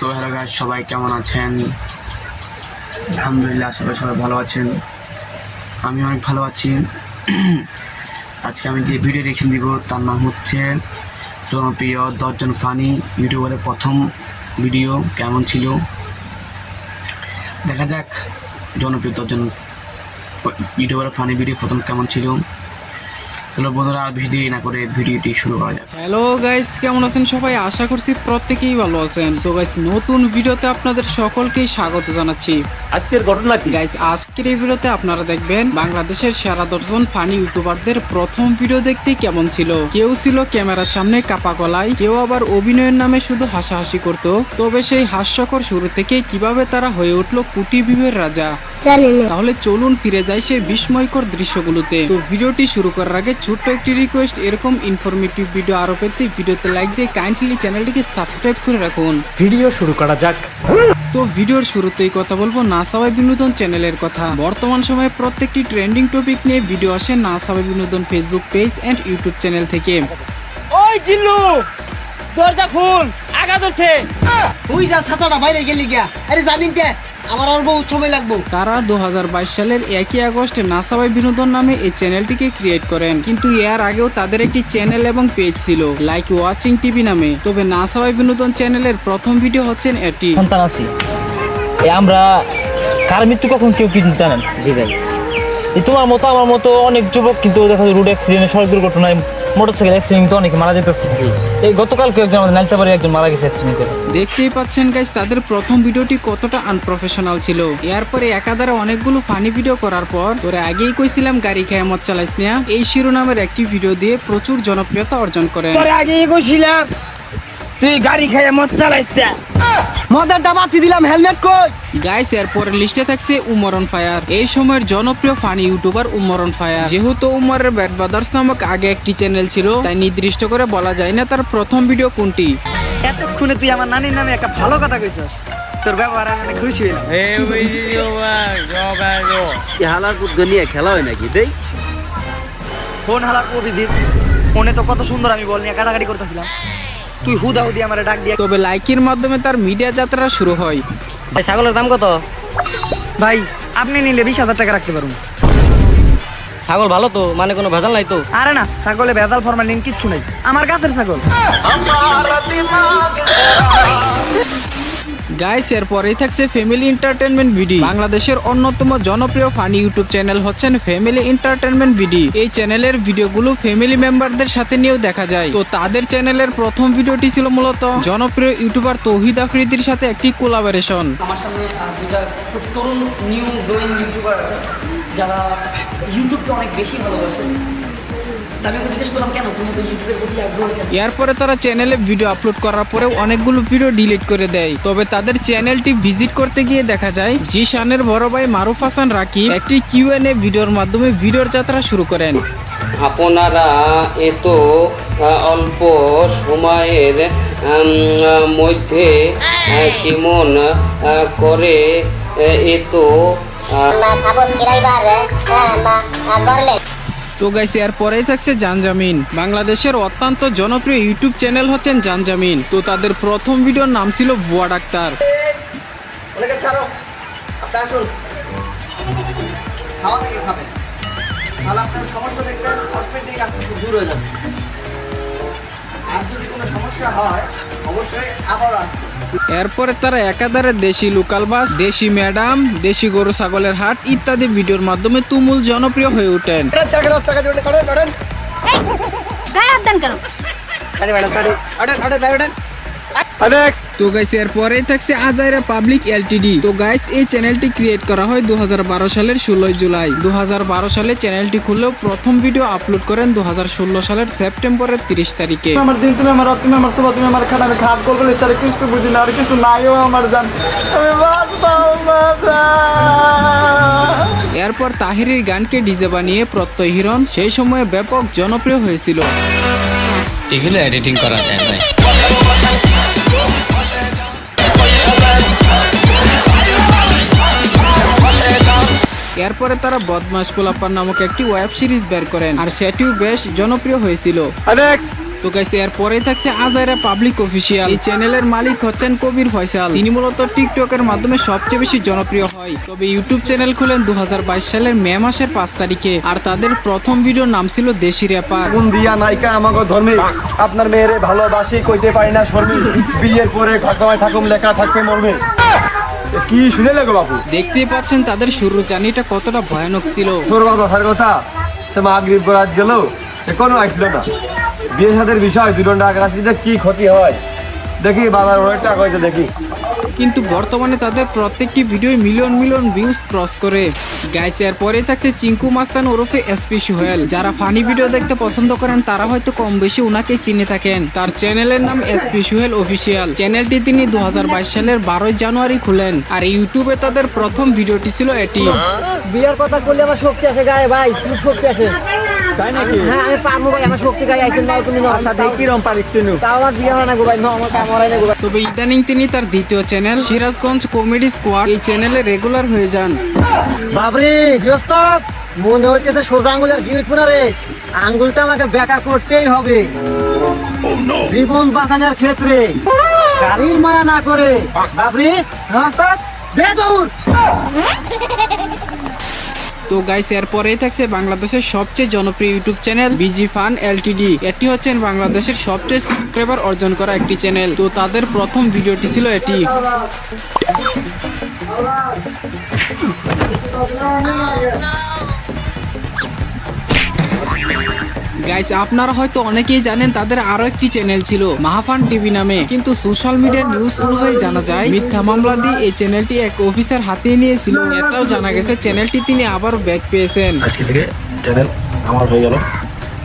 So hello guys সবাই কেমন আছেন? আলহামদুলিল্লাহ সবাই সবাই ভালো আছেন। আমি অনেক ভালো আছি। আজকে আমি যে ভিডিও রেখে দিব তার নাম হচ্ছে জনপ্রিয় দশজন ফানি ইউটিউবারের প্রথম ভিডিও কেমন ছিল? দেখা যাক, জনপ্রিয় দশজন ইউটিউবারের ফানি ভিডিও প্রথম কেমন ছিল? চলো বন্ধুরা আর ভিডিও না করে ভিডিওটি শুরু করা যাক। হ্যালো গাইস কেমন আছেন সবাই? আশা করছি প্রত্যেকেই ভালো আছেন। সো গাইস নতুন ভিডিওতে আপনাদের সকলকেই স্বাগত জানাচ্ছি। আজকের ঘটনা কি? গাইস আজকের এই ভিডিওতে আপনারা দেখবেন বাংলাদেশের সেরা দশজন ফানি ইউটিউবারদের প্রথম ভিডিও দেখতে কেমন ছিল? কেউ ছিল ক্যামেরার সামনে কাপা গলায় কেউ আবার অভিনয়ের নামে শুধু হাসাহাসি করত। তবে সেই হাস্যকর শুরু থেকে কীভাবে তারা হয়ে উঠল কুটি বিবের রাজা? তাহলে চলুন ফিরে যাই সেই বিস্ময়কর দৃশ্যগুলোতে। তো ভিডিওটি শুরু করার আগে ছোট্ট একটি রিকোয়েস্ট এরকম ইনফরমেটিভ ভিডিও আরও পেতে ভিডিওতে লাইক দিয়ে কাইন্ডলি চ্যানেলটিকে সাবস্ক্রাইব করে রাখুন। ভিডিও শুরু করা যাক। তো ভিডিওর শুরুতেই কথা বলব নাসাবাই বিনোদন চ্যানেলের কথা। বর্তমান সময়ে প্রত্যেকটি ট্রেন্ডিং টপিক নিয়ে ভিডিও আসে নাসাবাই বিনোদন Facebook page and YouTube channel থেকে। ওই জিল্লু! দরজা খুল আগা ধরছে তুই যা ছাতাটা বাইরে গেলি গিয়া আরে জানিন কে? আমার আর বহু সময় লাগবো। তারা দু হাজার বাইশ সালের একই আগস্টে নাসাবাই বিনোদন নামে এই চ্যানেলটিকে ক্রিয়েট করেন। কিন্তু এর আগেও তাদের একটি চ্যানেল এবং পেজ ছিল লাইক ওয়াচিং টিভি নামে। তবে নাসাবাই বিনোদন চ্যানেলের প্রথম ভিডিও হচ্ছেন এটি। সন্তান আছি। আমরা কার মৃত্যু কখন কেউ কিন্তু জানেন? জি ভাই। তোমার মতো আমার মতো অনেক যুবক কিন্তু দেখা যায় রোড অ্যাক্সিডেন্টে সড়ক দুর্ঘটনায় মোটরসাইকেল অ্যাক্সিডেন্টে অনেকে মারা যেতেছে। এই গতকালকে একজন আমাদের নালতাবাড়ি একজন মারা গেছে অ্যাক্সিডেন্ট করে। দেখতেই পাচ্ছেন গাইস তাদের প্রথম ভিডিওটি কতটা আনপ্রফেশনাল ছিল। এরপরে একাধারে অনেকগুলো ফানি ভিডিও করার পর তোরে আগেই কইছিলাম গাড়ি খেয়ে মত চালাইস না। এই শিরোনামের একটি ভিডিও দিয়ে প্রচুর জনপ্রিয়তা অর্জন করেন। আগেই আগে কইছিলাম তুই গাড়ি খেয়ে মদ চালাইছ। মদের দাবাতি দিলাম হেলমেট কই? গাইস এরপরের লিস্টে থাকছে উমরন ফায়ার এই সময়ের জনপ্রিয় ফানি ইউটিউবার উমরন ফায়ার যেহেতু উমরের ব্যাট ব্রাদার্স নামক আগে একটি চ্যানেল ছিল তাই নির্দিষ্ট করে বলা যায় না তার প্রথম ভিডিও কোনটি। এতক্ষণে তুই আমার নানির নামে একটা ভালো কথা কইছস। তোর ব্যবহার আমি অনেক খুশি হইলাম। কি হালার পুত নিয়ে খেলা হয় নাকি? দেই। ফোন হালা কবি দিন ফোনে তো কত সুন্দর আমি বল নিয়ে কাটাকাটি করতেছিলাম। তুই হুদা হুদি আমার ডাক দিয়ে তবে লাইকের মাধ্যমে তার মিডিয়া যাত্রা শুরু হয়। ভাই ছাগলের দাম কত? ভাই আপনি নিলে বিশ হাজার টাকা রাখতে পারুন। ছাগল ভালো তো মানে কোনো ভেজাল নাই তো? আরে না ছাগলে ভেজাল ফরমালিন কিচ্ছু নাই। আমার গাছের ছাগল। গাইস, এরপরেই থাকছে ফ্যামিলি এন্টারটেনমেন্ট বিডি বাংলাদেশের অন্যতম জনপ্রিয় ফানি ইউটিউব চ্যানেল হচ্ছেন ফ্যামিলি এন্টারটেনমেন্ট বিডি এই চ্যানেলের ভিডিওগুলো ফ্যামিলি মেম্বারদের সাথে নিয়েও দেখা যায়। তো তাদের চ্যানেলের প্রথম ভিডিওটি ছিল মূলত জনপ্রিয় ইউটিউবার তৌহিদ আফ্রিদির সাথে একটি কোলাবোরেশন আমার সামনে তরুণ নিউ গ্রোয়িং ইউটিউবার আছে, যারা ইউটিউবকে অনেক বেশি ভালোবাসে। এরপরে তারা চ্যানেলে ভিডিও আপলোড করার পরে অনেকগুলো ভিডিও ডিলিট করে দেয়। তবে তাদের চ্যানেলটি ভিজিট করতে গিয়ে দেখা যায় জি শানের বড় ভাই মারুফ হাসান রাকিব একটি কিউএনএ ভিডিওর মাধ্যমে ভিডিওর যাত্রা শুরু করেন। আপনারা এত অল্প সময়ের মধ্যে কেমন করে এত আহ, তো গাইছে আর পরেই থাকছে জানজামিন। বাংলাদেশের অত্যন্ত জনপ্রিয় ইউটিউব চ্যানেল হচ্ছেন জানজামিন। তো তাদের প্রথম ভিডিওর নাম ছিল ভুয়া ডাক্তার। খাওয়া থেকে খাবেন। তাহলে আপনার সমস্যা দেখবেন দূর হয়ে যাবে। আর যদি কোনো সমস্যা হয় অবশ্যই আবার আসবেন এরপরে তারা একাধারে দেশি লোকাল বাস দেশি ম্যাডাম দেশি গরু ছাগলের হাট ইত্যাদি ভিডিওর মাধ্যমে তুমুল জনপ্রিয় হয়ে ওঠেন। কেন? তো গাইস এর এরপরেই থাকছে আজাইরা পাবলিক এলটিডি। তো গাইস এই চ্যানেলটি ক্রিয়েট করা হয় দুহাজার বারো সালের ষোলোই জুলাই। দু সালে চ্যানেলটি খুললেও প্রথম ভিডিও আপলোড করেন দু সালের সেপ্টেম্বরের তিরিশ তারিখে। আমার দিন তুমি আমার তুমি আমার সবাই তুমি আমার খানা আমি খাপ করব কিছু বুঝি না আর কিছু নাইও আমার জান। না। এরপর তাহিরের গানকে ডিজে বানিয়ে প্রত্যয় হিরণ সেই সময়ে ব্যাপক জনপ্রিয় হয়েছিল। এগুলো এডিটিং করা যায় ভাই এরপরে তারা বদমাস পোলাপান নামক একটি ওয়েব সিরিজ বের করেন আর সেটিও বেশ জনপ্রিয় হয়েছিল। নেক্সট তো গাইস এরপরে থাকছে আজাইরা পাবলিক অফিসিয়াল এই চ্যানেলের মালিক হচ্ছেন কবির ফয়সাল। তিনি মূলত টিকটকের মাধ্যমে সবচেয়ে বেশি জনপ্রিয় হয়। তবে ইউটিউব চ্যানেল খুলেন দু হাজার বাইশ সালের মে মাসের পাঁচ তারিখে আর তাদের প্রথম ভিডিওর নাম ছিল দেশি র্যাপার কোন দিয়া নায়িকা আমাকে ধর্মে? আপনার মেয়েরে ভালোবাসি কইতে পারি না শর্মী। বিয়ের পরে ঘটনায় থাকুম লেখা থাকবে মর্মে। কি শুনে লাগো বাবু দেখতেই পাচ্ছেন তাদের শুরুর জার্নিটা কতটা ভয়ানক ছিল। তোর কথা কথার কথা সে মাগরিব বরাত গেল এখনও কোনো আসলো না। বিয়ে সাদের বিষয় দুটো টাকা আসলে কি ক্ষতি হয়। দেখি বাবার অনেক টাকা হয়েছে দেখি। কিন্তু বর্তমানে তাদের প্রত্যেকটি video million million views cross করে। গাইস এর পরে থাকছে চিঙ্কু মাস্তান ওরফে এসপি সোহেল। যারা ফানি ভিডিও দেখতে পছন্দ করেন, তারা হয়তো কম বেশি ওনাকে চিনে থাকেন। তার চ্যানেলের নাম এসপি সোহেল অফিসিয়াল চ্যানেলটি তিনি দু হাজার বাইশ সালের বারোই জানুয়ারি খুলেন। আর ইউটিউবে তাদের প্রথম ভিডিওটি ছিল এটি। বিয়ের কথা করলে আমার শক্তি আছে গায়ে ভাই শক্তি আছে তাই নাকি? হ্যাঁ আমি পারব ভাই আমার শক্তি গায়ে আইছেন নাও তুমি নাও আচ্ছা দেখি রম পারিস তুই তাও আমার বিয়ে হয় না গো ভাই নাও আমার না গো ভাই। তবে ইদানিং তিনি তার দ্বিতীয় চ্যানেল সিরাজগঞ্জ কমেডি স্কোয়াড এই চ্যানেলে রেগুলার হয়ে যান। বাবরে গৃহস্থ মনে হইতেছে সোজা আঙ্গুলের গির রে আঙ্গুলটা আমাকে বেকা করতেই হবে। জীবন বাঁচানোর ক্ষেত্রে গাড়ির মায়া না করে। বাবরি দে দৌড়। তো গাইস এরপরেই থাকছে বাংলাদেশের সবচেয়ে জনপ্রিয় YouTube channel BG fun LTD এটি হচ্ছেন বাংলাদেশের সবচেয়ে সাবস্ক্রাইবার অর্জন করা একটি চ্যানেল তো তাদের প্রথম ভিডিওটি ছিল এটি। গাইস আপনারা হয়তো অনেকেই জানেন তাদের আরও একটি চ্যানেল ছিল মাহাফান টিভি নামে। কিন্তু সোশ্যাল মিডিয়ার নিউজ অনুযায়ী জানা যায় মিথ্যা মামলা দিয়ে এই চ্যানেলটি এক অফিসার হাতিয়ে নিয়েছিল। এটাও জানা গেছে চ্যানেলটি তিনি আবার ব্যাক পেয়েছেন। আজকে থেকে চ্যানেল আমার হয়ে গেল।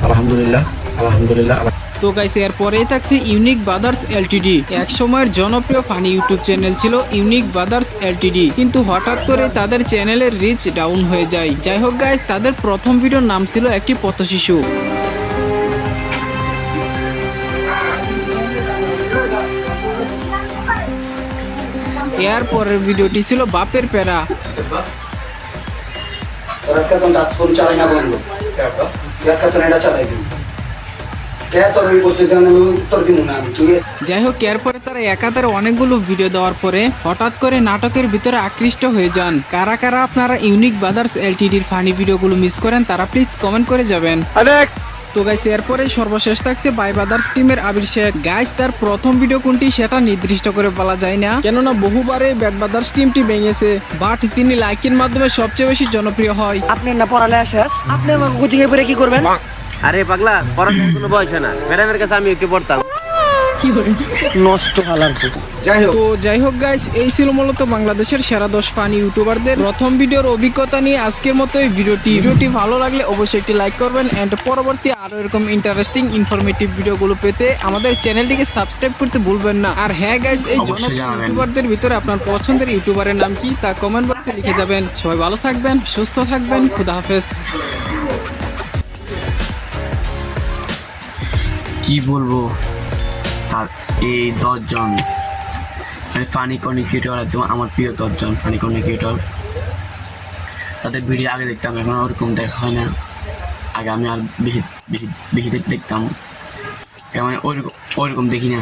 আলহামদুলিল্লাহ আলহামদুলিল্লাহ তো গাইস এরপরেই থাকছে ইউনিক ব্রাদার্স এলটিডি এক সময়ের জনপ্রিয় ফানি ইউটিউব চ্যানেল ছিল ইউনিক ব্রাদার্স এলটিডি কিন্তু হঠাৎ করে তাদের চ্যানেলের রিচ ডাউন হয়ে যায়। যাই হোক গাইস তাদের প্রথম ভিডিওর নাম ছিল একটি পথশিশু। এর পরের ভিডিওটি ছিল বাপের চালাইবি তুই যাই হোক এরপরে তারা একাধারে অনেকগুলো ভিডিও দেওয়ার পরে হঠাৎ করে নাটকের ভিতরে আকৃষ্ট হয়ে যান। কারা কারা আপনারা ইউনিক ব্রাদার্স এলটিডির ফানি ভিডিওগুলো মিস করেন তারা প্লিজ কমেন্ট করে যাবেন। তো গাইস এরপরে সর্বশেষ থাকছে বাই ব্রাদার্স টিমের আবির শেখ গাইস তার প্রথম ভিডিও কোনটি সেটা নির্দিষ্ট করে বলা যায় না। কেননা বহুবারে ব্যাট ব্রাদার্স টিমটি ভেঙেছে। বাট তিনি লাইকের মাধ্যমে সবচেয়ে বেশি জনপ্রিয় হয়। আপনার না পড়ালেখা শেষ? আপনি আমাকে কোচিং এ পড়ে কি করবেন? আরে পাগলা পড়াশোনার কোনো বয়স না। ম্যাডামের কাছে আমি একটু পড়তাম। নষ্ট হালার তো যাই হোক গাইস এই ছিল মূলত বাংলাদেশের সেরা দশ ফানি ইউটিউবারদের প্রথম ভিডিওর অভিজ্ঞতা নিয়ে আজকের মতো এই ভিডিওটি। ভিডিওটি ভালো লাগলে অবশ্যই একটি লাইক করবেন এন্ড পরবর্তী আরও এরকম ইন্টারেস্টিং ইনফরমেটিভ ভিডিওগুলো পেতে আমাদের চ্যানেলটিকে সাবস্ক্রাইব করতে ভুলবেন না। আর হ্যাঁ গাইস এই জনপ্রিয় ইউটিউবারদের ভিতরে আপনার পছন্দের ইউটিউবারের নাম কি তা কমেন্ট বক্সে লিখে যাবেন। সবাই ভালো থাকবেন সুস্থ থাকবেন খুদা হাফেজ। কি বলব? তার এই দশজন মানে ফানি কমিউনিকেটর একদম আমার প্রিয় দশজন ফানি কমিউনিকেটর তাদের ভিডিও আগে দেখতাম, এখন ওরকম দেখা হয় না। আগে আমি আর বেশি বেশি বেশি দেখতাম। মানে ওইরকম ওইরকম দেখি না।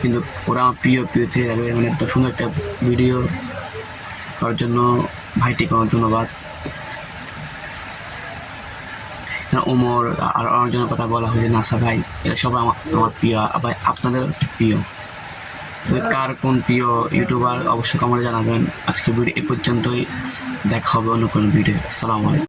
কিন্তু ওরা আমার প্রিয় প্রিয় থেকে যাবে মানে এত সুন্দর একটা ভিডিও করার জন্য ভাইটিকে অনেক ধন্যবাদ হ্যাঁ, ওমর আর অনেকজনের কথা বলা হয়েছে, নাসা ভাই, এরা সবাই আমার আমার প্রিয়, আবার আপনাদের প্রিয়। তো কার কোন প্রিয় ইউটিউবার অবশ্যই কমেন্টে জানাবেন। আজকে ভিডিও এ পর্যন্তই, দেখা হবে অন্য কোনো ভিডিও আসসালামু আলাইকুম।